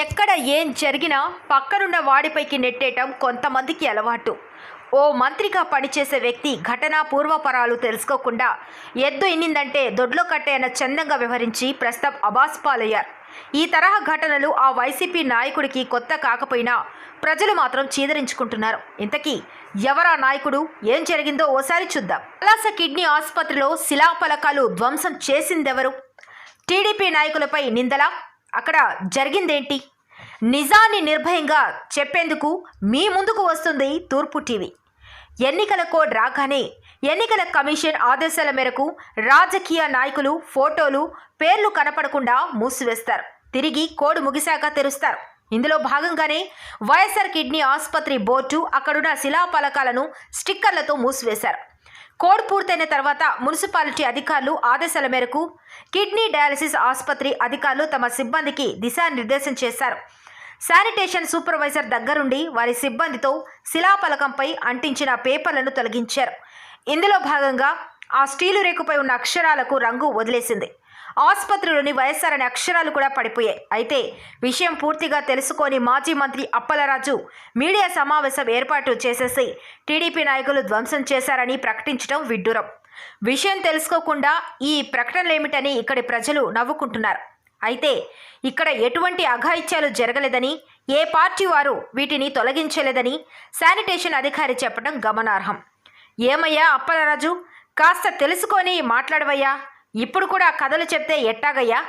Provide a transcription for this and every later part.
ఎక్కడ ఏం జరిగినా పక్కనున్న వాడిపైకి నెట్టేయటం కొంతమందికి అలవాటు. ఓ మంత్రిగా పనిచేసే వ్యక్తి ఘటనా పూర్వపరాలు తెలుసుకోకుండా ఎద్దు ఇన్నిందంటే దొడ్లో కట్టేయన చందంగా వ్యవహరించి ప్రస్తుతం అబాస్ పాలయ్యారు. ఈ తరహా ఘటనలు ఆ వైసీపీ నాయకుడికి కొత్త కాకపోయినా ప్రజలు మాత్రం చీదరించుకుంటున్నారు. ఇంతకీ ఎవరా నాయకుడు? ఏం జరిగిందో ఓసారి చూద్దాం. పలాస కిడ్నీ ఆసుపత్రిలో శిలాఫలకాలు ధ్వంసం చేసిందెవరు? టీడీపీ నాయకులపై నిందలా? అక్కడ జరిగిందేంటి? నిజాన్ని నిర్భయంగా చెప్పేందుకు మీ ముందుకు వస్తుంది తూర్పు టీవీ. ఎన్నికల కోడ్ రాగానే ఎన్నికల కమిషన్ ఆదేశాల మేరకు రాజకీయ నాయకులు ఫోటోలు పేర్లు కనపడకుండా మూసివేస్తారు. తిరిగి కోడ్ ముగిశాక తెరుస్తారు. ఇందులో భాగంగానే వైఎస్ఆర్ కిడ్నీ ఆసుపత్రి బోర్డు అక్కడున్న శిలాఫలకాలను స్టిక్కర్లతో మూసివేశారు. కోడ్ పూర్తయిన తర్వాత మున్సిపాలిటీ అధికారులు ఆదేశాల మేరకు కిడ్నీ డయాలసిస్ ఆసుపత్రి అధికారులు తమ సిబ్బందికి దిశానిర్దేశం చేశారు. శానిటేషన్ సూపర్వైజర్ దగ్గరుండి వారి సిబ్బందితో శిలాఫలకంపై అంటించిన పేపర్లను తొలగించారు. ఇందులో భాగంగా ఆ స్టీలు రేకుపై ఉన్న అక్షరాలకు రంగు వదిలేసింది. ఆసుపత్రిలోని వైఎస్ఆర్ అనే అక్షరాలు కూడా పడిపోయాయి. అయితే విషయం పూర్తిగా తెలుసుకొని మాజీ మంత్రి అప్పలరాజు మీడియా సమావేశం ఏర్పాటు చేసేసి టీడీపీ నాయకులు ధ్వంసం చేశారని ప్రకటించడం విడ్డూరం. విషయం తెలుసుకోకుండా ఈ ప్రకటనలేమిటని ఇక్కడి ప్రజలు నవ్వుకుంటున్నారు. అయితే ఇక్కడ ఎటువంటి అఘాయిత్యాలు జరగలేదని ఏ పార్టీ వారు వీటిని తొలగించలేదని శానిటేషన్ అధికారి చెప్పడం గమనార్హం. ఏమయ్యా అప్పలరాజు? కాస్త తెలుసుకొని మాట్లాడవయ్యా. ఇప్పుడు కూడా కథలు చెప్తే ఎట్టాగయ్యా?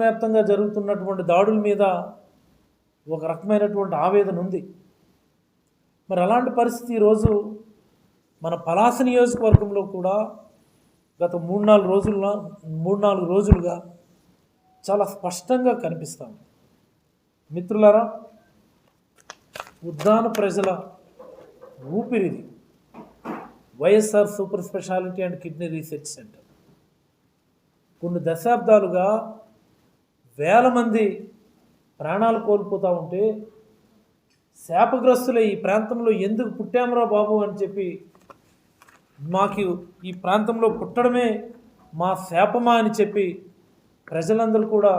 వ్యాప్తంగా జరుగుతున్నటువంటి దాడుల మీద ఒక రకమైనటువంటి ఆవేదన ఉంది. మరి అలాంటి పరిస్థితి ఈరోజు మన పలాస నియోజకవర్గంలో కూడా గత మూడు నాలుగు రోజుల్లో మూడు నాలుగు రోజులుగా చాలా స్పష్టంగా కనిపిస్తాం మిత్రులారా ఉద్దాన ప్రజల ఊపిరిది YSR super speciality and kidney research centre. కొన్ని దశాబ్దాలుగా వేల మంది ప్రాణాలు కోల్పోతూ ఉంటే శాపగ్రస్తులే ఈ ప్రాంతంలో ఎందుకు పుట్టామరా బాబు అని చెప్పి మాకు ఈ ప్రాంతంలో పుట్టడమే మా శాపమా అని చెప్పి ప్రజలందరూ కూడా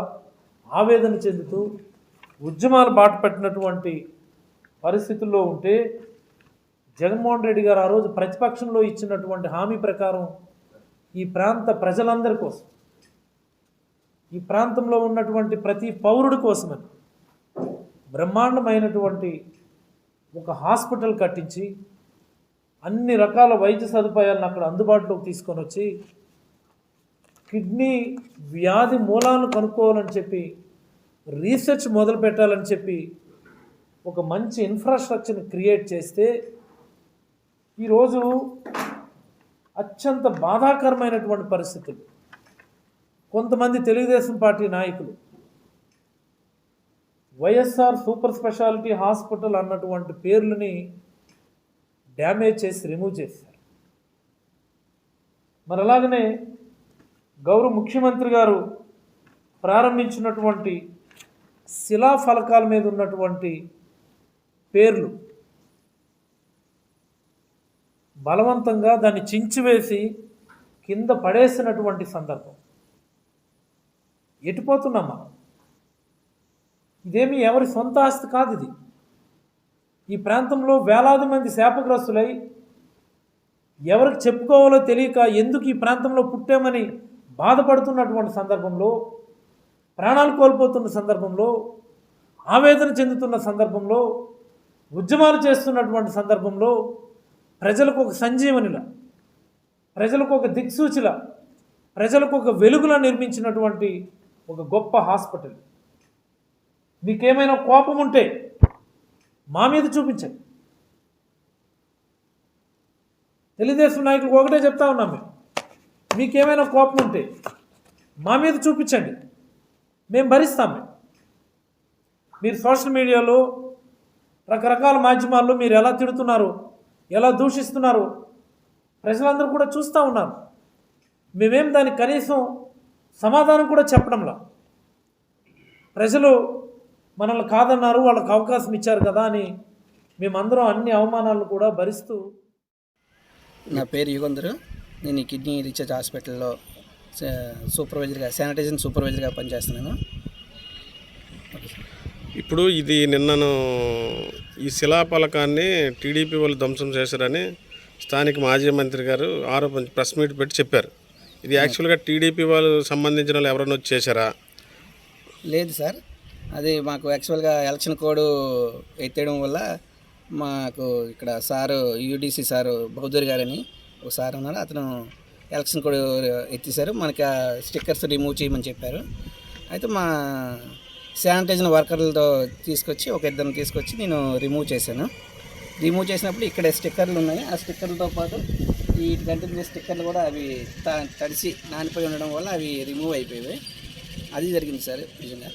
ఆవేదన చెందుతూ ఉద్యమాలు బాట పెట్టినటువంటి పరిస్థితుల్లో ఉంటే జగన్మోహన్ రెడ్డి గారు ఆ రోజు ప్రతిపక్షంలో ఇచ్చినటువంటి హామీ ప్రకారం ఈ ప్రాంత ప్రజలందరి కోసం ఈ ప్రాంతంలో ఉన్నటువంటి ప్రతి పౌరుడి కోసమని బ్రహ్మాండమైనటువంటి ఒక హాస్పిటల్ కట్టించి అన్ని రకాల వైద్య సదుపాయాలను అక్కడ అందుబాటులోకి తీసుకొని వచ్చి కిడ్నీ వ్యాధి మూలాలను కనుక్కోవాలని చెప్పి రీసెర్చ్ మొదలు పెట్టాలని చెప్పి ఒక మంచి ఇన్ఫ్రాస్ట్రక్చర్ని క్రియేట్ చేస్తే ఈరోజు అత్యంత బాధాకరమైనటువంటి పరిస్థితులు. కొంతమంది తెలుగుదేశం పార్టీ నాయకులు. వైఎస్ఆర్ సూపర్ స్పెషాలిటీ హాస్పిటల్ అన్నటువంటి పేర్లని డ్యామేజ్ చేసి రిమూవ్ చేశారు. మరి అలాగనే గౌరవ ముఖ్యమంత్రి గారు ప్రారంభించినటువంటి శిలాఫలకాల మీద ఉన్నటువంటి పేర్లు బలవంతంగా దాన్ని చించివేసి కింద పడేసినటువంటి సందర్భం. ఎటుపోతున్నామా ఇదేమి ఎవరి సొంత ఆస్తి కాదు ఇది. ఈ ప్రాంతంలో వేలాది మంది శాపగ్రస్తులై ఎవరికి చెప్పుకోవాలో తెలియక ఎందుకు ఈ ప్రాంతంలో పుట్టామని బాధపడుతున్నటువంటి సందర్భంలో ప్రాణాలు కోల్పోతున్న సందర్భంలో ఆవేదన చెందుతున్న సందర్భంలో ఉద్యమాలు చేస్తున్నటువంటి సందర్భంలో ప్రజలకు ఒక సంజీవనిలా ప్రజలకు ఒక దిక్సూచిల ప్రజలకు ఒక వెలుగులా నిర్మించినటువంటి ఒక గొప్ప హాస్పిటల్. మీకేమైనా కోపం ఉంటే మా మీద చూపించండి. తెలుగుదేశం నాయకులకు ఒకటే చెప్తా ఉన్నాం మేము మీకేమైనా కోపం ఉంటే మా మీద చూపించండి. మేము భరిస్తాం. మేము మీరు సోషల్ మీడియాలో రకరకాల మాధ్యమాల్లో మీరు ఎలా తిడుతున్నారు ఎలా దూషిస్తున్నారు ప్రజలందరూ కూడా చూస్తూ ఉన్నారు. మేమేం దానికి కనీసం సమాధానం కూడా చెప్పడంలా. ప్రజలు మనల్ని కాదన్నారు వాళ్ళకి అవకాశం ఇచ్చారు కదా అని మేమందరం అన్ని అవమానాలను కూడా భరిస్తూ నా పేరు యుగంధర్. నేను ఈ కిడ్నీ రీసెర్చ్ హాస్పిటల్లో సూపర్వైజర్గా శానిటైజేషన్ సూపర్వైజర్గా పనిచేస్తున్నాను. ఇప్పుడు ఇది నిన్నను ఈ శిలాఫలకాన్ని టీడీపీ వాళ్ళు ధ్వంసం చేశారని స్థానిక మాజీ మంత్రి గారు ఆరోపణ ప్రెస్ మీట్ పెట్టి చెప్పారు. ఇది యాక్చువల్గా టీడీపీ వాళ్ళు సంబంధించిన వాళ్ళు ఎవరైనా వచ్చి చేశారా? లేదు సార్. అది మాకు యాక్చువల్గా ఎలక్షన్ కోడ్ ఎత్తేయడం వల్ల మాకు ఇక్కడ సారు యూడీసీ సారు బౌద్ధూరి గారని ఒక సార్ ఉన్నారు అతను ఎలక్షన్ కోడ్ ఎత్తేసారు మనకి ఆ స్టిక్కర్స్ రిమూవ్ చేయమని చెప్పారు. అయితే మా శానిటైజర్ వర్కర్లతో తీసుకొచ్చి ఒక ఇద్దరిని తీసుకొచ్చి నేను రిమూవ్ చేశాను. రిమూవ్ చేసినప్పుడు ఇక్కడ స్టిక్కర్లు ఉన్నాయి. ఆ స్టిక్కర్లతో పాటు ఈ కంటిన్యూ స్టిక్కర్లు కూడా అవి త- తడిసి నానిపోయి ఉండడం వల్ల అవి రిమూవ్ అయిపోయాయి అది జరిగింది సార్ నిజంగా.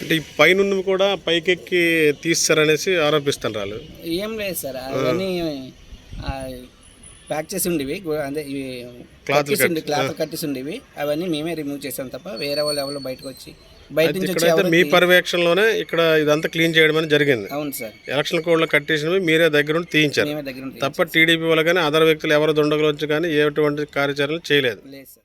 అంటే ఈ పైనున్నవి కూడా పైకెక్కి తీస్తారనేసి ఆరోపిస్తున్నారు వాళ్ళు. ఏం లేదు సార్ అవన్నీ ప్యాక్ చేసి ఉండేవి అదే ఇవి ఉండి క్లాత్ కట్టేసి ఉండేవి అవన్నీ మేమే రిమూవ్ చేసాం తప్ప వేరే వాళ్ళు ఎవరు బయటకు వచ్చి బయట నుంచి మీ పర్యవేక్షణలోనే ఇక్కడ ఇదంతా క్లీన్ చేయడం అనేది జరిగింది. అవును సార్. ఎలక్షన్ కోడ్లో కట్టేసినవి మీరే దగ్గర నుండి తీయించారు తప్ప టీడీపీ వాళ్ళు కానీ అదర్ వ్యక్తులు ఎవరు దొండగలొచ్చు కానీ ఎటువంటి కార్యాచరణ చేయలేదు. లేదు సార్.